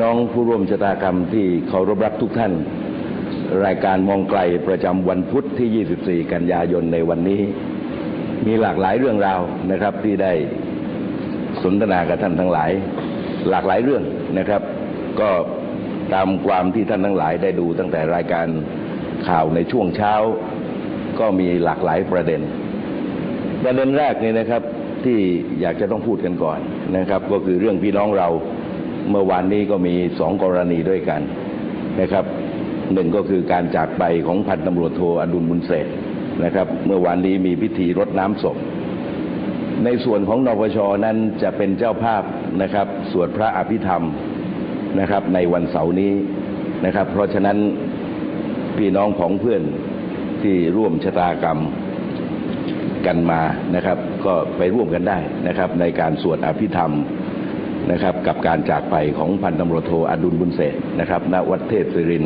น้องผู้ร่วมชะตากรรมที่เคารพรักทุกท่าน รายการมองไกลประจำวันพุธที่ 24 กันยายนในวันนี้ มีหลากหลายเรื่องราวนะครับ ที่ได้สนทนากับท่านทั้งหลาย หลากหลายเรื่องนะครับ ก็ตามความที่ท่านทั้งหลายได้ดูตั้งแต่รายการข่าวในช่วงเช้า ก็มีหลากหลายประเด็น ประเด็นแรกนี่นะครับที่อยากจะต้องพูดกันก่อนนะครับ ก็คือเรื่องพี่น้องเรา เมื่อวานนี้ก็มีสองกรณีด้วยกันนะครับหนึ่งก็คือการจากไปของพันตำรวจโทอดุลบุญเศษนะครับ เมื่อวานนี้มีพิธีรดน้ำศพ ในส่วนของนปชนั้นจะเป็นเจ้าภาพนะครับสวดพระอภิธรรมนะครับ ในวันเสาร์นี้นะครับ เพราะฉะนั้นพี่น้องของเพื่อนที่ร่วมชะตากรรมกันมานะครับ ก็ไปร่วมกันได้นะครับ ในการสวดอภิธรรม นะครับกับการจากไปของพันตำรวจโทอดุลบุญเศษนะครับณวัดเทพศิริน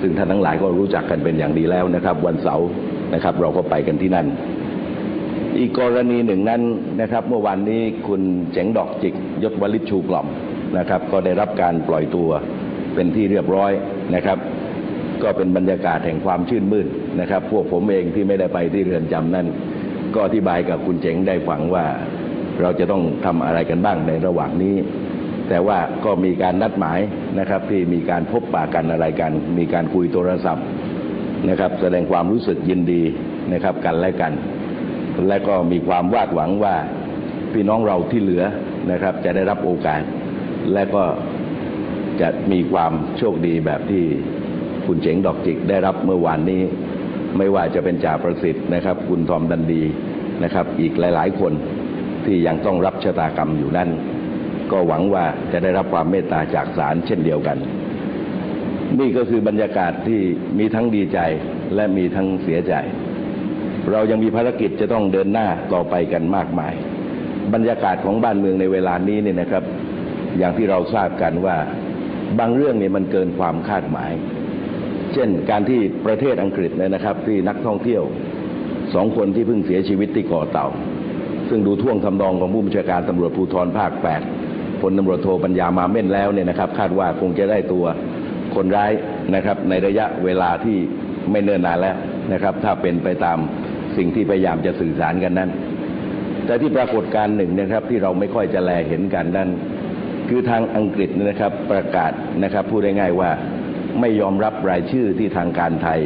ซึ่งท่านทั้งหลายก็รู้จักกันเป็นอย่างดีแล้วนะครับ วันเสาร์นะครับเราก็ไปกันที่นั่น อีกกรณีหนึ่งนั้นนะครับ เมื่อวานนี้คุณเจ๋งดอกจิกยศวลิศชูกล่อมนะครับ ก็ได้รับการปล่อยตัวเป็นที่เรียบร้อยนะครับ ก็เป็นบรรยากาศแห่งความชื่นมื่นนะครับ พวกผมเองที่ไม่ได้ไปที่เรือนจำนั่น ก็อธิบายกับคุณเจ๋งได้ฟังว่า เราจะต้องทำอะไรกันบ้างในระหว่างนี้ แต่ว่าก็มีการนัดหมายนะครับ ที่มีการพบปะกันอะไรกัน มีการคุยโทรศัพท์นะครับ แสดงความรู้สึกยินดีนะครับกันและกัน และก็มีความวาดหวังว่าพี่น้องเราที่เหลือนะครับ จะได้รับโอกาส และก็จะมีความโชคดีแบบที่คุณเจ๋งดอกจิกได้รับเมื่อวานนี้ ไม่ว่าจะเป็นจ่าประสิทธิ์นะครับ คุณทอมดันดีนะครับ อีกหลาย ๆ คน ที่ยังต้องรับชะตากรรมอยู่นั่นก็หวังว่าจะได้รับความเมตตาจากศาลเช่นเดียวกัน นี่ก็คือบรรยากาศที่มีทั้งดีใจและมีทั้งเสียใจ เรายังมีภารกิจจะต้องเดินหน้าต่อไปกันมากมาย บรรยากาศของบ้านเมืองในเวลานี้เนี่ยนะครับ อย่างที่เราทราบกันว่าบางเรื่องเนี่ยมันเกินความคาดหมาย เช่นการที่ประเทศอังกฤษเนี่ยนะครับ ที่นักท่องเที่ยวสองคนที่เพิ่งเสียชีวิตที่เกาะเต่า ซึ่งดูท่วงทำนองของผู้บัญชาการตำรวจภูธรภาค8พลตำรวจโทปัญญามาเม่นแล้วเนี่ยนะครับ คาดว่าคงจะได้ตัวคนร้ายนะครับในระยะเวลาที่ไม่เนิ่นนานแล้วนะครับ ถ้าเป็นไปตามสิ่งที่พยายามจะสื่อสารกันนั้น แต่ที่ปรากฏการหนึ่งนะครับที่เราไม่ค่อยจะแลเห็นกันนั้น คือทางอังกฤษนะครับประกาศนะครับพูดง่ายๆว่าไม่ยอมรับรายชื่อที่ทางการไทย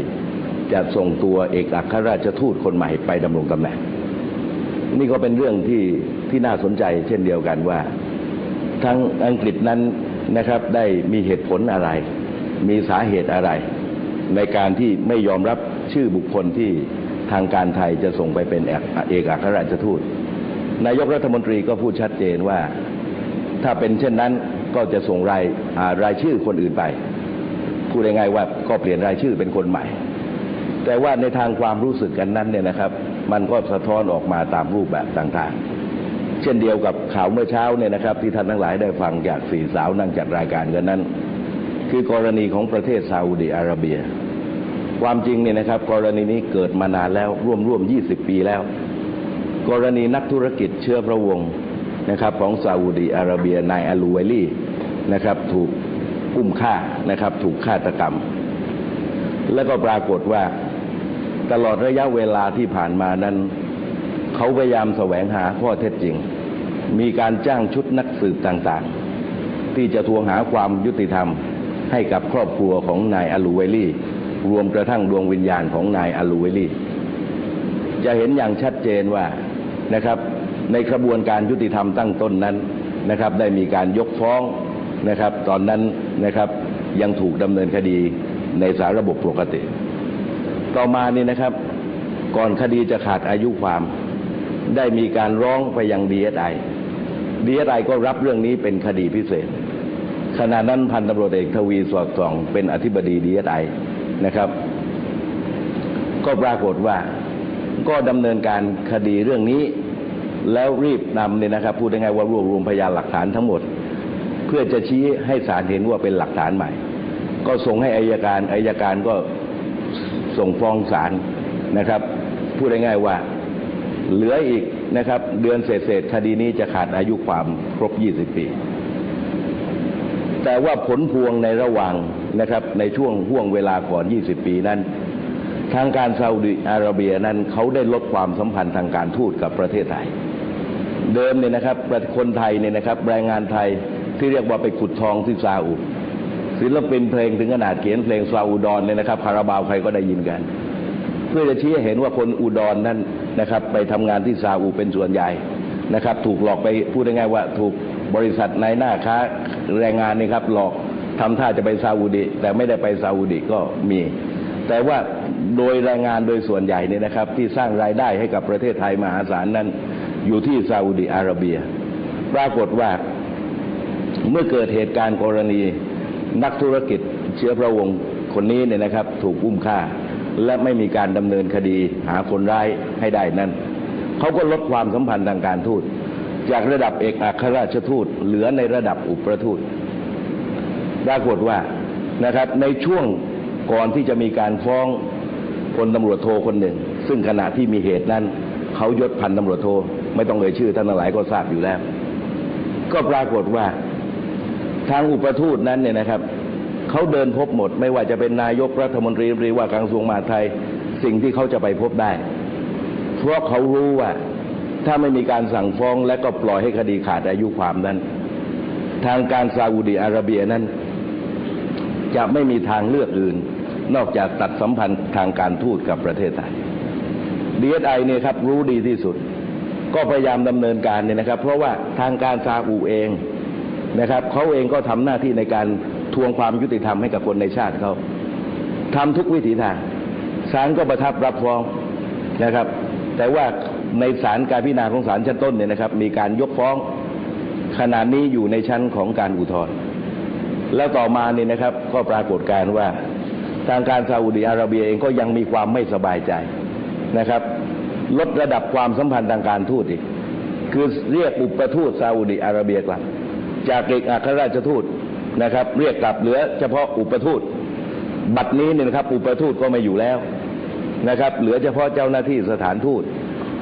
จะส่งตัวเอกอัครราชทูตคนใหม่ไปดำรงตำแหน่ง นี่ก็เป็นเรื่องที่ที่น่าสนใจ เช่นเดียวกันว่าทางอังกฤษนั้นนะครับได้มีเหตุผลอะไร มีสาเหตุอะไร ในการที่ไม่ยอมรับชื่อบุคคลที่ทางการไทยจะส่งไปเป็นเอกอัครราชทูต นายกรัฐมนตรีก็พูดชัดเจนว่า ถ้าเป็นเช่นนั้นก็จะส่งรายรายชื่อคนอื่นไปพูดง่ายๆว่าก็เปลี่ยนรายชื่อเป็นคนใหม่ แต่ว่าในทางความรู้สึกกันนั้นเนี่ยนะครับ มันก็สะท้อนออกมาตามรูปแบบต่างๆ เช่นเดียวกับข่าวเมื่อเช้าเนี่ยนะครับ ที่ท่านทั้งหลายได้ฟังจากสี่สาวนั่งจัดรายการกันนั้น คือกรณีของประเทศซาอุดิอาระเบีย ความจริงเนี่ยนะครับ กรณีนี้เกิดมานานแล้วร่วมร่วม 20 ปีแล้ว กรณีนักธุรกิจเชื้อพระวงศ์นะครับของซาอุดิอาระเบียนายอาลูเวลี่นะครับถูกอุ้มฆ่านะครับถูกฆาตกรรม แล้วก็ปรากฏว่า ตลอดระยะเวลาที่ผ่านมานั้น เขาพยายามแสวงหาข้อเท็จจริง มีการจ้างชุดนักสืบต่างๆ ที่จะทวงหาความยุติธรรมให้กับครอบครัวของนายอลูเวลี่ รวมกระทั่งดวงวิญญาณของนายอลูเวลี่ จะเห็นอย่างชัดเจนว่านะครับ ในกระบวนการยุติธรรมตั้งต้นนั้นนะครับ ได้มีการยกฟ้องนะครับ ตอนนั้นนะครับยังถูกดำเนินคดีในสารระบบปกติ ต่อมานี่นะครับ ก่อนคดีจะขาดอายุความ ได้มีการร้องไปยังดีเอสไอดีเอสไอก็รับเรื่องนี้เป็นคดีพิเศษขณะนั้นพันตำรวจเอกทวีสอดส่องเป็นอธิบดีดีเอสไอนะครับ ก็ปรากฏว่าก็ดำเนินการคดีเรื่องนี้แล้วรีบนำเนี่ยนะครับ พูดง่ายๆว่ารวบรวมพยานหลักฐานทั้งหมด เพื่อจะชี้ให้ศาลเห็นว่าเป็นหลักฐานใหม่ ก็ส่งให้อายการอายการก็ ส่งฟ้องศาลนะครับพูดง่ายๆว่าเหลืออีกนะครับเดือนเศษๆคดีนี้จะขาดอายุความครบ 20 ปี แต่ว่าผลพวงในระหว่างนะครับในช่วงห่วงเวลาก่อน 20 ปีนั้น ทางการซาอุดิอาระเบียนั้นเขาได้ลดความสัมพันธ์ทางการทูตกับประเทศไทย เดิมเนี่ยนะครับคนไทยเนี่ยนะครับแรงงานไทยที่เรียกว่าไปขุดทองที่ซาอุด ศิลปินเพลงถึงขนาดเขียนเพลงซาอุดอนเนี่ยนะครับคาราบาวใครก็ได้ยินกัน เพื่อจะชี้ให้เห็นว่าคนอุดรนนั้นนะครับไปทำงานที่ซาอุเป็นส่วนใหญ่นะครับ ถูกหลอกไปพูดง่ายๆว่าถูกบริษัทนายหน้าค้าแรงงานนี่ครับหลอกทำท่าจะไปซาอุดิแต่ไม่ได้ไปซาอุดิก็มี แต่ว่าโดยแรงงานโดยส่วนใหญ่เนี่ยนะครับ ที่สร้างรายได้ให้กับประเทศไทยมหาศาลนั้น อยู่ที่ซาอุดิอาระเบีย ปรากฏว่าเมื่อเกิดเหตุการณ์กรณี นักธุรกิจเชื้อพระวงศ์คนนี้เนี่ยนะครับ ถูกอุ้มฆ่า และไม่มีการดำเนินคดีหาคนร้ายให้ได้นั้นเขาก็ลดความสัมพันธ์ทางการทูต จากระดับเอกอัครราชทูต เหลือในระดับอุปทูตปรากฏว่านะครับในช่วงก่อนที่จะมีการฟ้องพลตำรวจโทคนหนึ่ง ซึ่งขณะที่มีเหตุนั้นเขายศพันตำรวจโท ไม่ต้องเอ่ยชื่อท่านหลายก็ทราบอยู่แล้ว ก็ปรากฏว่า ทางอุปทูตนั้นเนี่ยนะครับเขาเดินพบหมด ไม่ว่าจะเป็นนายกรัฐมนตรีหรือว่าการกระทรวงมหาดไทยสิ่งที่เขาจะไปพบได้ เพราะเขารู้ว่าถ้าไม่มีการสั่งฟ้องและก็ปล่อยให้คดีขาดอายุความนั้น ทางการซาอุดีอาระเบียนั้น จะไม่มีทางเลือกอื่น นอกจากตัดสัมพันธ์ทางการทูตกับประเทศไทยดีเอสไอเนี่ยครับรู้ดีที่สุด ก็พยายามดำเนินการเนี่ยนะครับ เพราะว่าทางการซาอุเอง นะครับเขาเองก็ทำหน้าที่ในการทวงความยุติธรรมให้กับคนในชาติเขาทำทุกวิถีทางศาลก็ประทับรับฟ้องนะครับ แต่ว่าในศาลการพิจารณาของศาลชั้นต้นเนี่ยนะครับ มีการยกฟ้องขณะนี้อยู่ในชั้นของการอุทธรณ์แล้วต่อมาเนี่ยนะครับ ก็ปรากฏการว่าทางการซาอุดิอาระเบียเองก็ยังมีความไม่สบายใจนะครับ ลดระดับความสัมพันธ์ทางการทูตอีก คือเรียกอุปทูตซาอุดิอาระเบียกลับ จากเอกอัครราชทูตนะครับ เรียกกลับเหลือเฉพาะอุปทูต บัดนี้เนี่ยนะครับ อุปทูตก็ไม่อยู่แล้วนะครับ เหลือเฉพาะเจ้าหน้าที่สถานทูต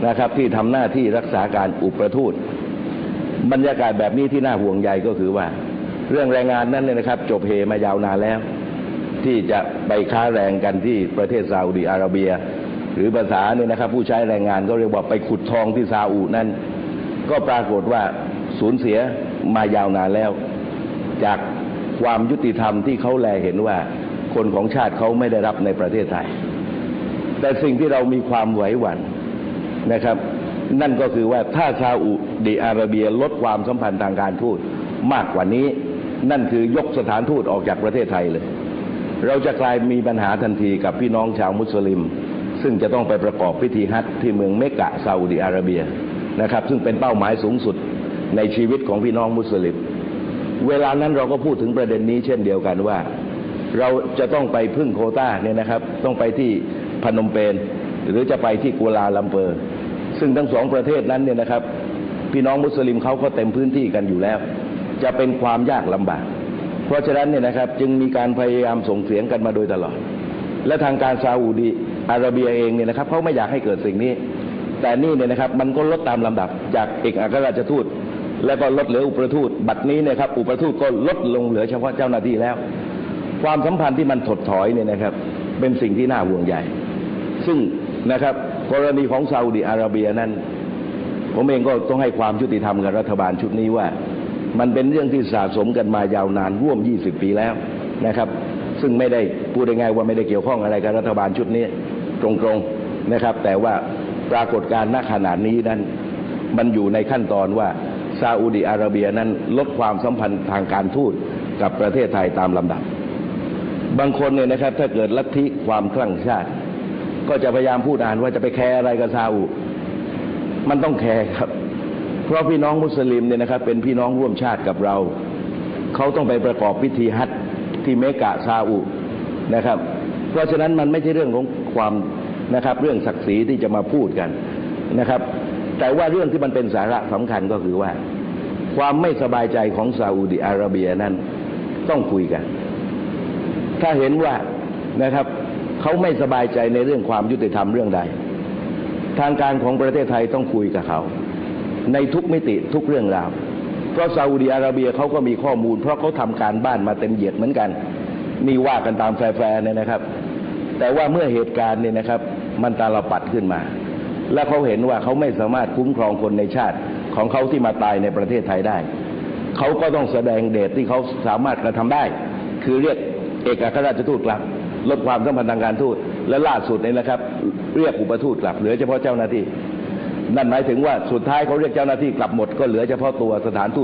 นะครับ ที่ทำหน้าที่รักษาการอุปทูต บรรยากาศแบบนี้ที่น่าห่วงใยก็คือว่า เรื่องแรงงานนั้นเนี่ยนะครับ จบเฮมายาวนานแล้ว ที่จะไปค้าแรงกันที่ประเทศซาอุดิอาระเบีย หรือภาษาเนี่ยนะครับ ผู้ใช้แรงงานก็เรียกว่าไปขุดทองที่ซาอุนั้นก็ปรากฏว่าสูญเสีย มายาวนานแล้ว จากความยุติธรรมที่เขาแลเห็นว่า คนของชาติเขาไม่ได้รับในประเทศไทย แต่สิ่งที่เรามีความไหวหวั่นนะครับ นั่นก็คือว่าถ้าซาอุดิอาระเบียลดความสัมพันธ์ทางการทูตมากกว่านี้ นั่นคือยกสถานทูตออกจากประเทศไทยเลย เราจะกลายมีปัญหาทันทีกับพี่น้องชาวมุสลิม ซึ่งจะต้องไปประกอบพิธีฮัจญ์ที่เมืองเมกะซาอุดิอาระเบียนะครับ ซึ่งเป็นเป้าหมายสูงสุด ในชีวิตของพี่น้องมุสลิม เวลานั้นเราก็พูดถึงประเด็นนี้เช่นเดียวกันว่า เราจะต้องไปพึ่งโคต้าเนี่ยนะครับ ต้องไปที่พนมเปญหรือจะไปที่กัวลาลัมเปอร์ ซึ่งทั้งสองประเทศนั้นเนี่ยนะครับ พี่น้องมุสลิมเขาก็เต็มพื้นที่กันอยู่แล้ว จะเป็นความยากลำบาก เพราะฉะนั้นเนี่ยนะครับจึงมีการพยายามส่งเสียงกันมาโดยตลอด และทางการซาอุดีอาระเบียเองเนี่ยนะครับเขาไม่อยากให้เกิดสิ่งนี้ แต่นี่เนี่ยนะครับมันก็ลดตามลำดับจากเอกอัครราชทูต แล้วก็ลดเหลืออุปทูตบัดนี้เนี่ยครับอุปทูตก็ลดลงเหลือเฉพาะเจ้าหน้าที่แล้ว ความสัมพันธ์ที่มันถดถอยเนี่ยนะครับ เป็นสิ่งที่น่าห่วงใยซึ่งนะครับกรณีของซาอุดีอาระเบียนั้น ผมเองก็ต้องให้ความยุติธรรมกับรัฐบาลชุดนี้ว่า มันเป็นเรื่องที่สะสมกันมายาวนานร่วม 20 ปีแล้วนะครับ ซึ่งไม่ได้พูดง่ายๆว่าไม่ได้เกี่ยวข้องอะไรกับรัฐบาลชุดนี้ตรงๆนะครับ แต่ว่าปรากฏการณ์ณขนาดนี้นั้น มันอยู่ในขั้นตอนว่า ซาอุดีอาระเบียนั้นลดความสัมพันธ์ทางการทูตกับประเทศไทยตามลำดับ บางคนเนี่ยนะครับถ้าเกิดลัทธิความคลั่งชาติ ก็จะพยายามพูดอ่านว่าจะไปแคร์อะไรกับซาอุมันต้องแคร์ครับ เพราะพี่น้องมุสลิมเนี่ยนะครับเป็นพี่น้องร่วมชาติกับเรา เขาต้องไปประกอบพิธีฮัจที่เมกะซาอุนะครับ เพราะฉะนั้นมันไม่ใช่เรื่องของความนะครับ เรื่องศักดิ์ศรีที่จะมาพูดกันนะครับ แต่ว่าเรื่องที่มันเป็นสาระสำคัญก็คือว่า ความไม่สบายใจของซาอุดิอาระเบียนั้นต้องคุยกัน ถ้าเห็นว่านะครับเขาไม่สบายใจในเรื่องความยุติธรรมเรื่องใด ทางการของประเทศไทยต้องคุยกับเขา ในทุกมิติทุกเรื่องราวเพราะซาอุดิอาระเบียเขาก็มีข้อมูล เพราะเขาทำการบ้านมาเต็มเหยียดเหมือนกันนี่ว่ากันตามแฟร์ๆเนี่ยนะครับ แต่ว่าเมื่อเหตุการณ์เนี่ยนะครับ มันตาลปัดขึ้นมา และเขาเห็นว่าเขาไม่สามารถคุ้มครองคนในชาติของเขาที่มาตายในประเทศไทยได้ เขาก็ต้องแสดงเดชที่เขาสามารถกระทำได้ คือเรียกเอกอัครราชทูตกลับ ลดความสัมพันธ์ทางการทูตและล่าสุดนี่นะครับ เรียกอุปทูตกลับเหลือเฉพาะเจ้าหน้าที่ นั่นหมายถึงว่าสุดท้ายเขาเรียกเจ้าหน้าที่กลับหมดก็เหลือเฉพาะตัวสถานทูต